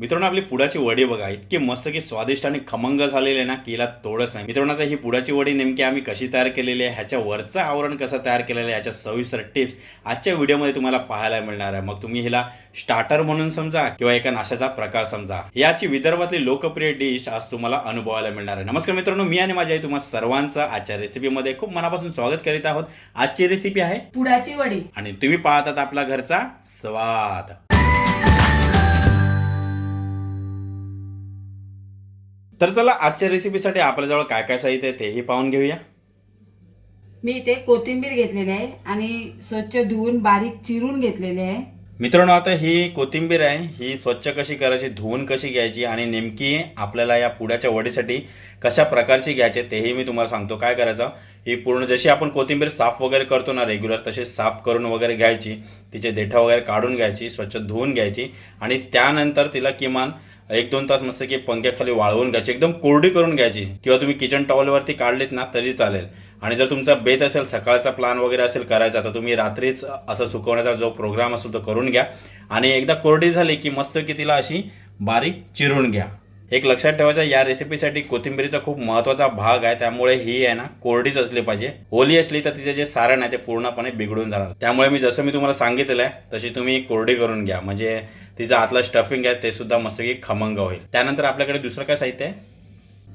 मित्रांनो आपली पुडाची वडी बघा. इतकी मस्त की स्वादिष्ट आणि खमंग झालेली आहे ना की हिला तोडच नाही. मित्रांनो आता ही पुडाची वडी नेमकी आम्ही कशी तयार केलेली आहे ह्याच्या वरचं आवरण कसं तयार केलेलं आहे ह्याच्या सविस्तर टिप्स आजच्या व्हिडिओमध्ये तुम्हाला पाहायला मिळणार आहे. मग तुम्ही हिला स्टार्टर म्हणून समजा किंवा एका नाश्याचा प्रकार समजा. याची विदर्भातली लोकप्रिय डिश आज तुम्हाला अनुभवायला मिळणार आहे. नमस्कार मित्रांनो मी आणि माझी आई तुम्हाला सर्वांचं आजच्या रेसिपीमध्ये खूप मनापासून स्वागत करीत आहोत. आजची रेसिपी आहे पुडाची वडी. आणि तुम्ही पाहतात आपला घरचा स्वाद. तर चला आजच्या रेसिपीसाठी आपल्याजवळ काय काय साहित्य आहे तेही पाहून घेऊया. मी इथे कोथिंबीर घेतलेली आहे आणि स्वच्छ धुवून बारीक चिरून घेतलेली आहे. मित्रांनो आता ही कोथिंबीर आहे. ही स्वच्छ कशी करायची धुवून कशी घ्यायची आणि नेमकी आपल्याला या पुड्याच्या वडीसाठी कशा प्रकारची घ्यायची तेही मी तुम्हाला सांगतो. काय करायचं? ही पूर्ण जशी आपण कोथिंबीर साफ वगैरे करतो ना रेग्युलर तशी साफ करून वगैरे घ्यायची. तिचे देठा वगैरे काढून घ्यायची स्वच्छ धुवून घ्यायची आणि त्यानंतर तिला किमान एक दोन तास मस्त की पंख्याखाली वाळवून घ्यायची एकदम कोरडी करून घ्यायची. किंवा तुम्ही किचन टॉवलवरती काढलीत ना तरी चालेल. आणि जर तुमचा बेत असेल सकाळचा प्लान वगैरे असेल करायचा तर तुम्ही रात्रीच असं सुकवण्याचा जो प्रोग्राम असतो तो करून घ्या. आणि एकदा कोरडी झाली की मस्त की तिला अशी बारीक चिरून घ्या. एक लक्षात ठेवायचं या रेसिपीसाठी कोथिंबीरीचा खूप महत्त्वाचा भाग आहे त्यामुळे ही आहे ना कोरडीच असली पाहिजे. ओली असली तर तिचे जे सारण आहे ते पूर्णपणे बिघडून जाणार. त्यामुळे मी जसं मी तुम्हाला सांगितलेलं आहे तशी तुम्ही कोरडी करून घ्या. म्हणजे तिचा आतला स्टफिंग आहे ते सुद्धा मस्त की खमंग होईल. त्यानंतर आपल्याकडे दुसरं काय साहित्य आहे?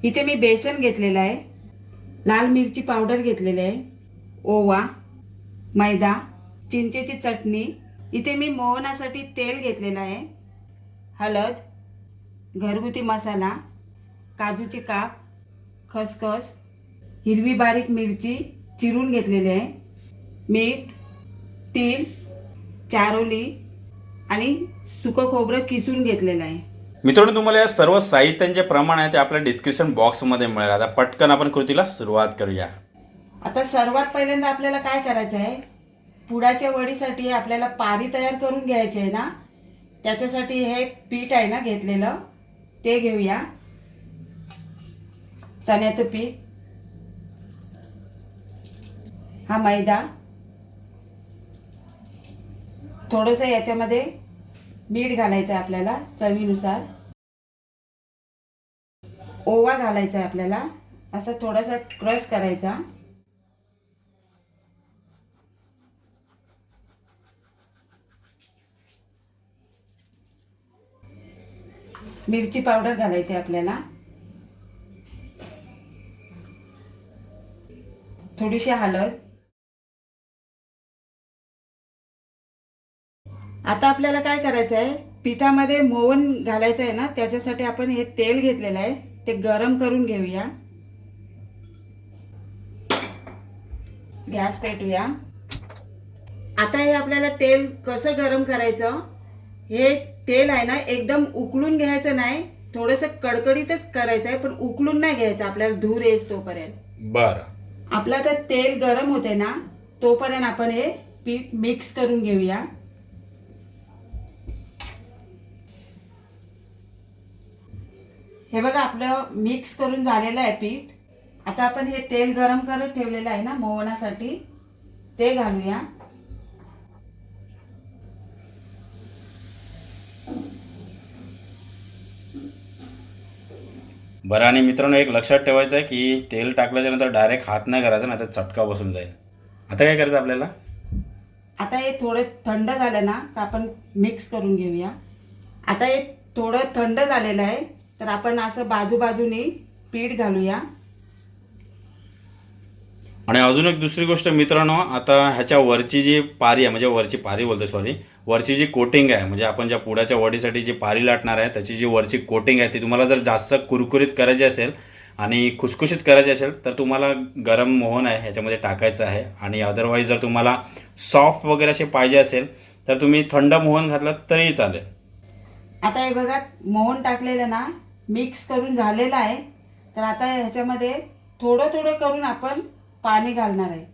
इथे मी बेसन घेतलेलं आहे लाल मिरची पावडर घेतलेली आहे ओवा मैदा चिंचेची चटणी इथे मी मोहनासाठी तेल घेतलेलं आहे हळद घरगुती मसाला काजूची काप खसखस हिरवी बारीक मिरची चिरून घेतलेली आहे मीठ तीळ चारोली आणि सुकं खोबरं किसून घेतलेलं आहे. मित्रांनो तुम्हाला या सर्व साहित्यांचे प्रमाण आहे ते आपल्या डिस्क्रिप्शन बॉक्समध्ये मिळेल. आता पटकन आपण कृतीला सुरुवात करूया. आता सर्वात पहिल्यांदा आपल्याला काय करायचं आहे? पुडाच्या वडीसाठी आपल्याला पारी तयार करून घ्यायची आहे ना? त्याच्यासाठी हे पीठ आहे ना घेतलेलं? ते घेऊया. चण्याचं पीठ. हा मैदा. थोडंसं याच्यामध्ये मीठ घालायचं आहे आपल्याला चवीनुसार. ओवा घालायचा आहे आपल्याला असं थोडासा क्रश करायचा. मिरची पावडर घालायची आहे आपल्याला. थोडीशी हळद. आता आपल्याला काय करायचं आहे पिठामध्ये मोहन घालायचं आहे ना त्याच्यासाठी आपण हे तेल घेतलेलं आहे. ते गरम करून घेऊया. गॅस पेटूया. आता हे आपल्याला तेल कसं गरम करायचं? हे तेल आहे ना एकदम उकळून घ्यायचं नाही. थोडंसं कडकडीतच करायचं आहे पण उकळून नाही घ्यायचं. आपल्याला धूर येस तोपर्यंत. बरं. आपलं तर तेल गरम होते ना तोपर्यंत आपण हे पीठ मिक्स करून घेऊया. हे बघा आपलं मिक्स करून झालेलं आहे पीठ. आता आपण हे तेल गरम करत ठेवलेलं आहे ना मोहनासाठी. ते घालूया. बरं आणि मित्रांनो एक लक्षात ठेवायचं आहे की तेल टाकल्याच्या नंतर डायरेक्ट हात नाही करायचा ना तर चटका बसून जाईल. आता काय करायचं आपल्याला? आता हे थोडं थंड झालं ना का आपण मिक्स करून घेऊया. आता हे थोडं थंड झालेलं आहे. तर आपण असं बाजूबाजूने पीठ घालूया. आणि अजून एक दुसरी गोष्ट मित्रांनो आता ह्याच्या वरची जी पारी आहे म्हणजे वरची पारी बोलतो सॉरी वरची जी कोटिंग आहे म्हणजे आपण ज्या पुढ्याच्या वडीसाठी जी पारी लाटणार आहे त्याची जी वरची कोटिंग आहे ती तुम्हाला जर जास्त कुरकुरीत करायची असेल आणि खुसखुशीत करायची असेल तर तुम्हाला गरम मोहन आहे ह्याच्यामध्ये टाकायचं आहे. आणि अदरवाईज जर तुम्हाला सॉफ्ट वगैरे असे पाहिजे असेल तर तुम्ही थंड मोहन घातलं तरीही चालेल. आता हे बघा मोहन टाकलेलं ना मिक्स करून झालेलं आहे. तर आता ह्याच्यामध्ये थोडं थोडं करून आपण पाणी घालणार आहे.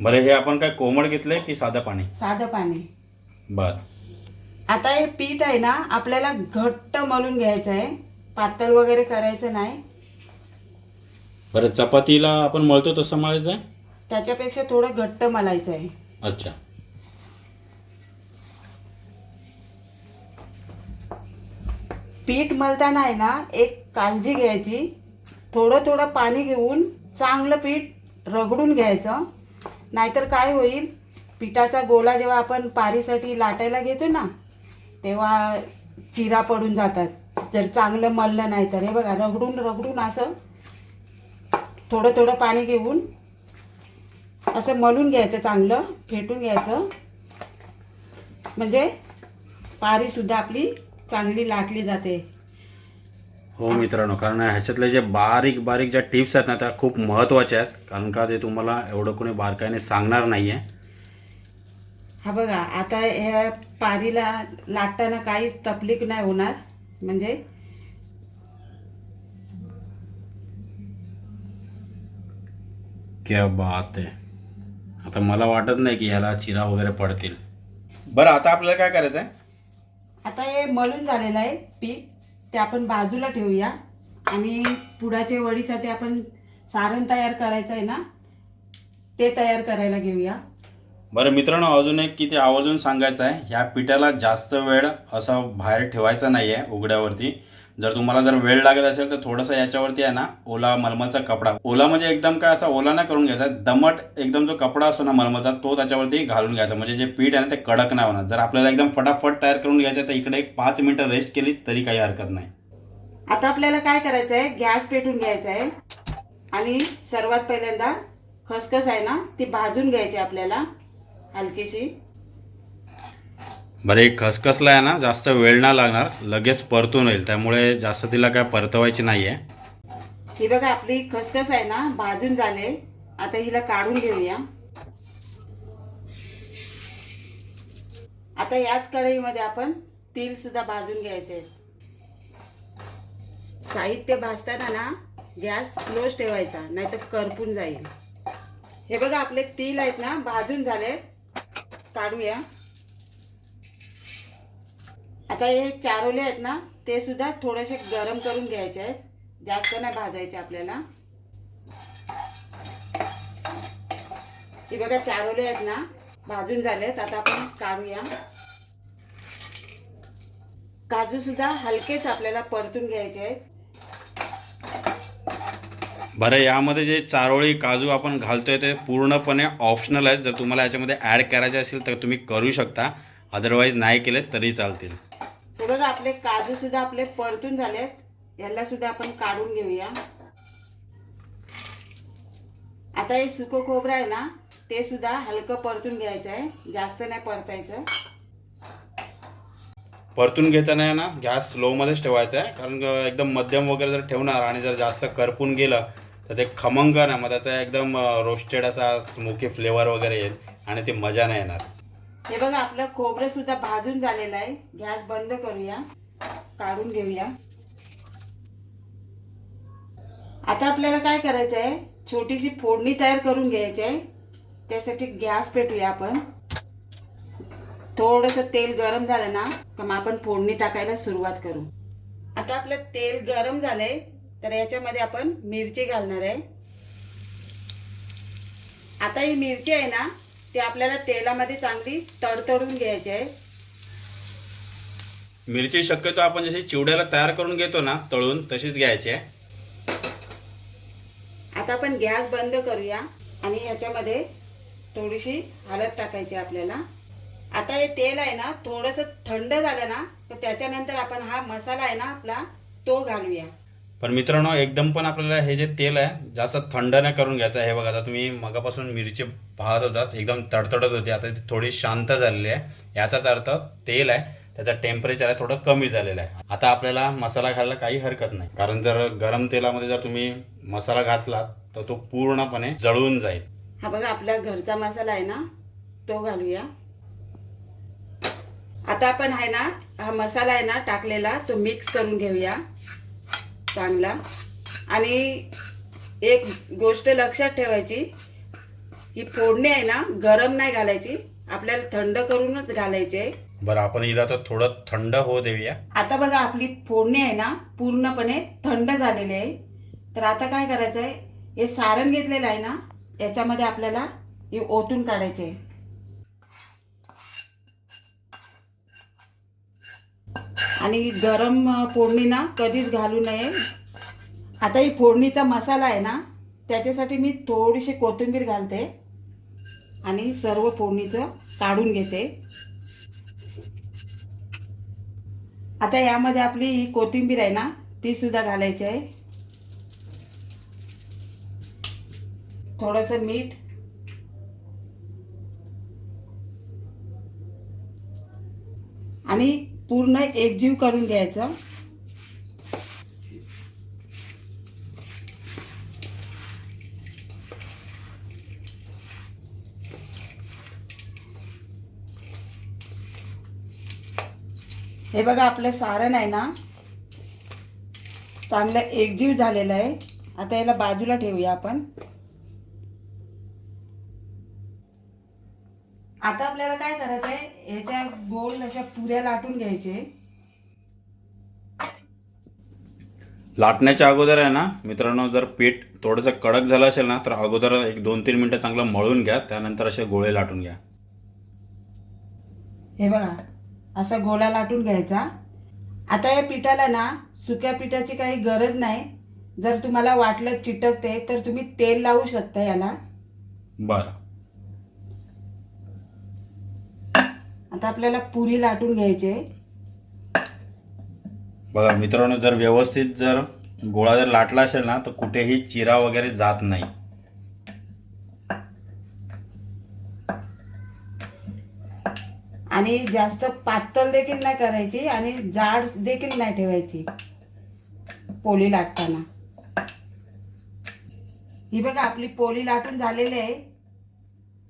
बरं हे आपण काय कोमट घेतलंय की साधं पाणी? साधं पाणी. बरं. आता हे पीठ आहे ना आपल्याला घट्ट मळून घ्यायचं आहे. पातळ वगैरे करायचं नाही. बरं चपातीला आपण मळतो तसं मळायचं आहे? त्याच्यापेक्षा थोडं घट्ट मलायचं आहे. अच्छा. पीठ मलताना आहे ना एक काळजी घ्यायची. थोडं थोडं पाणी घेऊन चांगलं पीठ रगडून घ्यायचं. नाहीतर काय होईल पिठाचा गोळा जेव्हा आपण पारीसाठी लाटायला घेतो ना तेव्हा चिरा पडून जातात. जर चांगलं मललं नाही तर. हे बघा रगडून रगडून असं थोडं थोडं पाणी घेऊन असं मलून घ्यायचं चांगलं फेटून घ्यायचं. म्हणजे पारीसुद्धा आपली चांगली लाटली जाते. हो मित्रांनो कारण ह्याच्यातले जे बारीक बारीक ज्या टिप्स आहेत ना त्या खूप महत्त्वाच्या आहेत. कारण का ते तुम्हाला एवढं कोणी बारकाईने सांगणार नाही आहे हा बघा आता ह्या पारीला लाटताना काहीच तकलीफ नाही होणार. म्हणजे क्या बात आहे. आता मला वाटत नाही की ह्याला चिरा वगैरे पडतील. बरं आता आपल्याला काय करायचं आहे आता हे मळून झालेलं आहे पीठ. ते आपण बाजूला ठेवूया. आणि पुडाच्या वडीसाठी आपण सारण तयार करायचं आहे ना ते तयार करायला घेऊया. बरं मित्रांनो अजून एक किती आवर्जून सांगायचं आहे ह्या पिठाला जास्त वेळ असा बाहेर ठेवायचा नाही आहे उघड्यावरती. जर तुम्हाला जर वेळ लागत असेल तर थोडंसं याच्यावरती आहे ना ओला मलमलचा कपडा. ओला म्हणजे एकदम काय असा ओला नाही करून घ्यायचा दमट एकदम जो कपडा असतो ना मलमलचा तो त्याच्यावरती घालून घ्यायचा. म्हणजे जे पीठ आहे ना ते कडक नाही होणार. जर आपल्याला एकदम फटाफट तयार करून घ्यायचं तर इकडे एक पाच मिनिटं रेस्ट केली तरी काही हरकत नाही. आता आपल्याला काय करायचं आहे गॅस पेटून घ्यायचा आहे. आणि सर्वात पहिल्यांदा खसखस आहे ना ती भाजून घ्यायची आपल्याला हलकीशी. बरं एक खसखसला आहे ना जास्त वेळ ना लागणार लगेच परतून येईल त्यामुळे जास्त तिला काय परतवायची नाही आहे ही बघा आपली खसखस आहे ना भाजून झाले. आता हिला काढून घेऊया. आता याच कढईमध्ये आपण तिल सुद्धा भाजून घ्यायचे साहित्य भाजताना ना गॅस स्लोच ठेवायचा नाहीतर करपून जाईल. हे बघा आपले तिल आहेत ना भाजून झाले काढूया. आता हे चारोले आहेत ना ते सुद्धा थोडेसे गरम करून घ्यायचे आहेत. जास्त नाही भाजायचे आपल्याला. हे बघा चारोले आहेत ना भाजून झालेत. आता आपण काढूया. काजू सुद्धा हलकेच आपल्याला परतून घ्यायचे आहेत. बरं यामध्ये जे चारोळी काजू आपण घालतोय ते पूर्णपणे ऑप्शनल आहेत. जर तुम्हाला याच्यामध्ये ॲड करायचे असेल तर तुम्ही करू शकता. अदरवाईज नाही केले तरी चालतील. बघा आपले काजू सुद्धा आपले परतून झालेत. याला सुद्धा आपण काढून घेऊया. आता हे सुकं खोबरं आहे ना ते सुद्धा हलकं परतून घ्यायचं आहे. जास्त नाही परतायचं. परतून घेताना ना गॅस स्लोमध्येच ठेवायचा आहे. कारण एकदम मध्यम वगैरे जर ठेवणार आणि जर जास्त करपून गेलं तर ते खमंग ना मग त्याचा एकदम रोस्टेड असा स्मोकी फ्लेवर वगैरे येईल आणि ती मजा नाही येणार. हे बघा आपलं खोबरं सुद्धा भाजून झालेलं आहे. गॅस बंद करूया. काढून घेऊया. आता आपल्याला काय करायचं आहे छोटीशी फोडणी तयार करून घ्यायची आहे. त्यासाठी गॅस पेटूया आपण. थोडंसं तेल गरम झालं ना का मग आपण फोडणी टाकायला सुरुवात करू. आता आपलं तेल गरम झालंय तर याच्यामध्ये आपण मिरची घालणार आहे. आता ही मिरची आहे ना ती आपल्याला तेलामध्ये चांगली तडतडून घ्यायची आहे मिरची शक्यतो आपण जशी चिवड्याला तयार करून घेतो ना तळून तशीच घ्यायची आहे. आता आपण गॅस बंद करूया आणि ह्याच्यामध्ये थोडीशी हळद टाकायची आपल्याला. आता हे तेल आहे ना थोडंसं थंड झालं ना तर त्याच्यानंतर आपण हा मसाला आहे ना आपला तो घालूया. पण मित्रांनो एकदम पण आपल्याला हे जे तेल आहे जास्त थंड नाही करून घ्यायचं आहे. हे बघा आता तुम्ही मगापासून मिरची पाहत होतात एकदम तडतडत होती. आता ती थोडी शांत झालेली आहे. याचाच अर्थ तेल आहे त्याचं टेम्परेचर आहे थोडं कमी झालेलं आहे. आता आपल्याला मसाला घालायला काही हरकत नाही. कारण जर गरम तेलामध्ये जर तुम्ही मसाला घातलात तर तो पूर्णपणे जळून जाईल. हा बघा आपला घरचा मसाला आहे ना तो घालूया. आता आपण आहे ना हा मसाला आहे ना टाकलेला तो मिक्स करून घेऊया. चांगला. आणि एक गोष्ट लक्षात ठेवायची ही फोडणी आहे ना गरम नाही घालायची. आपल्याला थंड करूनच घालायचे. बरं आपण हिला तर थोडं थंड होऊ देऊया. आता बघा आपली फोडणी आहे ना पूर्णपणे थंड झालेली आहे. तर आता काय करायचं आहे हे सारण घेतलेलं आहे ना याच्यामध्ये आपल्याला हे ओतून काढायचे. आणि गरम फोडणी ना कधीच घालू नये. आता ही फोडणीचा मसाला आहे ना त्याच्यासाठी मी थोडीशी कोथिंबीर घालते आणि सर्व फोडणीचं काढून घेते. आता यामध्ये आपली ही कोथिंबीर आहे ना ती सुद्धा घालायची आहे. थोडंसं मीठ. आणि पूर्ण एकजीव करून घ्यायचं. हे बघा आपलं सारण आहे ना. चांगलं एकजीव झालेलं आहे. आता याला बाजूला ठेवूया आपण. आता आपल्याला काय करायचं आहे याच्या गोल अशा पुऱ्या लाटून घ्यायचे. लाटण्याच्या अगोदर आहे ना मित्रांनो जर पीठ थोडंसं कडक झालं असेल ना तर अगोदर एक दोन तीन मिनटं चांगलं मळून घ्या त्यानंतर असे गोळे लाटून घ्या. हे बघा असा गोळा लाटून घ्यायचा. आता या पिठाला ना सुक्या पिठाची काही गरज नाही. जर तुम्हाला वाटलं चिटकते तर तुम्ही तेल लावू शकता याला. बरं. आता आपल्याला पुरी लाटून घ्यायची. आहे. बघा मित्रांनो जर व्यवस्थित जर गोळा जर लाटला असेल ना तर कुठेही चिरा वगैरे जात नाही. आणि जास्त पातळ देखील नाही करायची आणि जाड देखील नाही ठेवायची पोळी लाटताना. ही बघा आपली पोळी लाटून झालेली आहे.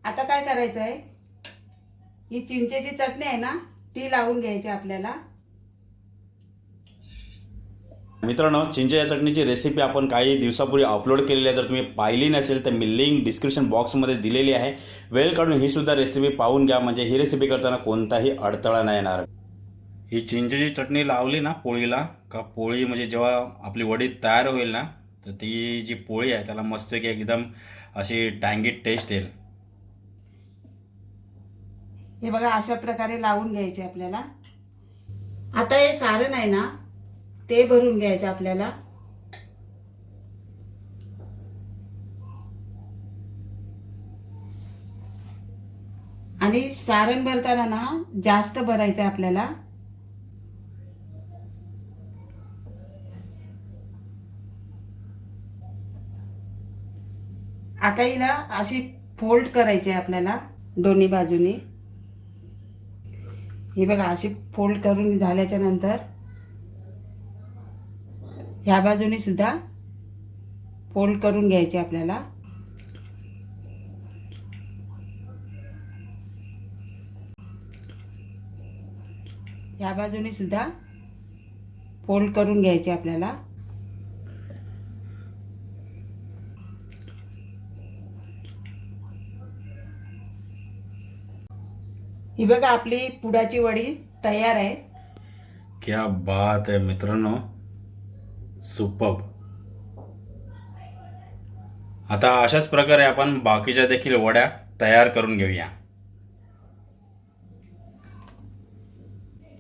आता काय करायचं आहे ही चिंचेची चटणी आहे ना ती लावून घ्यायची आपल्याला. मित्रांनो चिंचेच्या चटणीची रेसिपी आपण काही दिवसापूर्वी अपलोड केलेली आहे. जर तुम्ही पाहिली नसेल तर मी लिंक डिस्क्रिप्शन बॉक्समध्ये दिलेली आहे. वेळ काढून ही सुद्धा रेसिपी पाहून घ्या. म्हणजे ही रेसिपी करताना कोणताही अडथळा नाही येणार. ही चिंचेची चटणी लावली ना पोळीला का पोळी म्हणजे जेव्हा आपली वडी तयार होईल ना तर ती जी पोळी आहे त्याला मस्त की एकदम अशी टँगीट टेस्ट येईल. हे बघा अशा प्रकारे लावून घ्यायचे आपल्याला. आता हे सारण आहे ना ते भरून घ्यायचं आपल्याला. आणि सारण भरताना ना जास्त भरायचं आहे आपल्याला. आता हिला अशी फोल्ड करायची आहे आपल्याला दोन्ही बाजूनी. हे बघा अशी फोल्ड करून झाल्याच्यानंतर ह्या बाजूने सुद्धा फोल्ड करून घ्यायचे आपल्याला. ह्या बाजूने सुद्धा फोल्ड करून घ्यायचे आपल्याला. ही बघा आपली पुडाची वडी तयार आहे. क्या बात आहे मित्रांनो. सुपर. आता अशाच प्रकारे आपण बाकीच्या देखील वड्या तयार करून घेऊया.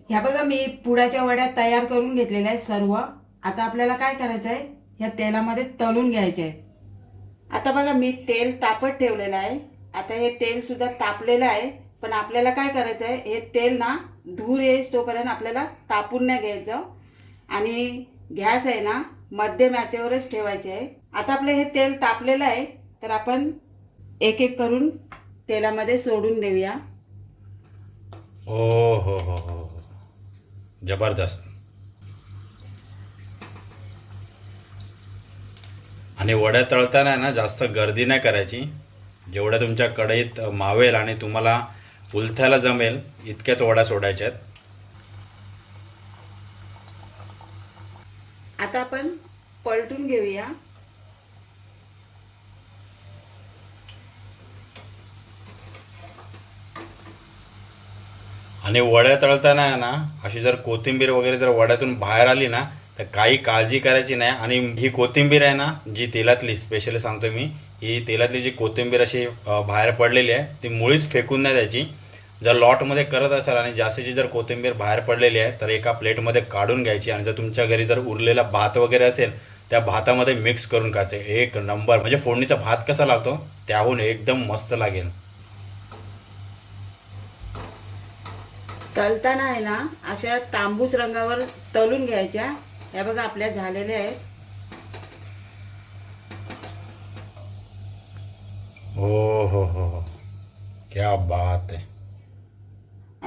ह्या बघा मी पुडाच्या वड्या तयार करून घेतलेल्या आहेत सर्व. आता आपल्याला काय करायचं आहे? ह्या तेलामध्ये तळून घ्यायचे आहे. आता बघा मी तेल तापत ठेवलेलं आहे. आता हे तेल सुद्धा तापलेलं आहे. पण आपल्याला काय करायचं आहे हे तेल ना धूर येईस तोपर्यंत आपल्याला तापून नाही घ्यायचं. आणि गॅस आहे ना मध्यम याचेवरच ठेवायचे आहे. आता आपलं हे तेल तापलेलं आहे तर आपण एक एक करून तेलामध्ये सोडून देऊया. ओ हो हो हो. जबरदस्त. आणि वड्या तळताना ना जास्त गर्दी नाही करायची. जेवढ्या तुमच्या कढईत मावेल आणि तुम्हाला उलथायला जमेल इतक्याच वड्या सोडायच्या आहेत आता आपण पलटून घेऊया. आणि वड्या तळताना आहे ना अशी जर कोथिंबीर वगैरे जर वड्यातून बाहेर आली ना तर काही काळजी करायची नाही. आणि ही कोथिंबीर आहे ना जी तेलातली स्पेशली सांगतो मी ही तेलातली जी कोथिंबीर अशी बाहेर पडलेली आहे ती मुळीच फेकून नाही द्यायची. जर लॉटमध्ये करत असाल आणि जास्तीची जर कोथिंबीर बाहेर पडलेली आहे तर एका प्लेटमध्ये काढून घ्यायची आणि जर तुमच्या घरी जर उरलेला भात वगैरे असेल त्या भातामध्ये मिक्स करून खायचे. एक नंबर. म्हणजे फोडणीचा भात कसा लागतो? त्याहून एकदम मस्त लागेल. तलताना आहे ना अशा तांबूस रंगावर तळून घ्यायच्या. ह्या बघा आपल्या झालेल्या आहेत. हो हो हो हो. क्या बात आहे.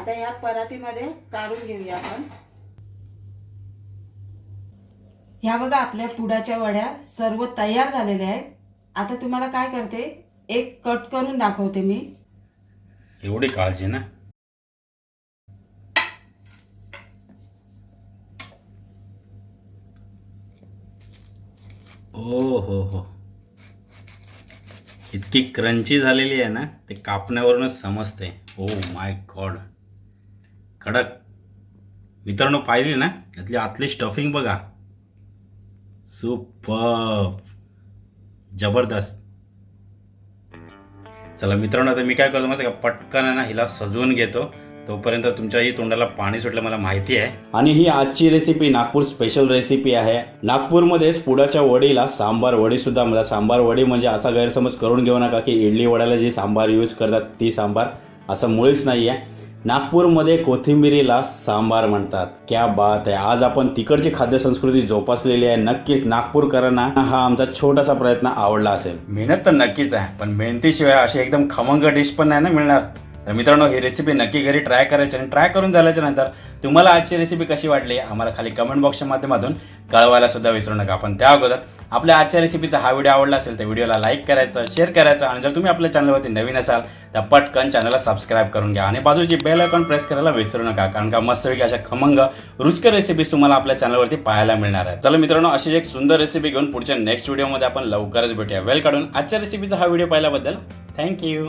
आता ह्या परातीमध्ये काढून घेऊया आपण. ह्या बघा आपल्या पुडाच्या वड्या सर्व तयार झालेल्या आहेत. आता तुम्हाला काय करते एक कट करून दाखवते मी. एवढी काळजी ना. ओ हो हो. इतकी क्रंची झालेली आहे ना ते कापण्यावरूनच समजते ओ माय गॉड कडक. मित्रांनो पाहिली ना? त्यातली आतली स्टफिंग बघा. सुपर जबरदस्त. चला मित्रांनो आता मी काय करतो माहिती आहे का? पटकन ना हिला सजवून घेतो. तोपर्यंत तुमच्याही तोंडाला पाणी सुटलं मला माहिती आहे. आणि ही आजची रेसिपी नागपूर स्पेशल रेसिपी आहे. नागपूरमध्येच पुडाच्या वडीला सांबार वडी सुद्धा मला सांबार वडी म्हणजे असा गैरसमज करून घेऊ नका की इडली वड्याला जी सांबार यूज करतात ती सांबार असं मुळीच नाही आहे नागपूरमध्ये कोथिंबिरीला सांबार म्हणतात. क्या बात आहे आज आपण तिकडची खाद्यसंस्कृती जोपासलेली आहे. नक्कीच नागपूरकरांना हा आमचा छोटासा प्रयत्न आवडला असेल. मेहनत तर नक्कीच आहे पण मेहनतीशिवाय अशी एकदम खमंग डिश पण नाही ना मिळणार. तर मित्रांनो ही रेसिपी नक्की घरी ट्राय करायची आणि ट्राय करून झाल्याच्यानंतर तुम्हाला आजची रेसिपी कशी वाटली आम्हाला खाली कमेंट बॉक्सच्या माध्यमातून कळवायला सुद्धा विसरू नका. पण त्या अगोदर आपल्या आजच्या रेसिपीचा हा व्हिडिओ आवडला असेल तर व्हिडिओला लाईक करायचं शेअर करायचं आणि जर तुम्ही आपल्या चॅनलवरती नवीन असाल तर पटकन चॅनलला सबस्क्राईब करून घ्या. आणि बाजूची बेल आयकॉन प्रेस करायला विसरू नका कारण का मस्तपैकी अशा खमंग रुचकर रेसिपीज तुम्हाला आपल्या चॅनलवरती पाहायला मिळणार आहे चला मित्रांनो अशीच एक सुंदर रेसिपी घेऊन पुढच्या नेक्स्ट व्हिडिओमध्ये आपण लवकरच भेटूया. वेल काढून आजच्या रेसिपीचा हा व्हिडिओ पाहिल्याबद्दल थँक्यू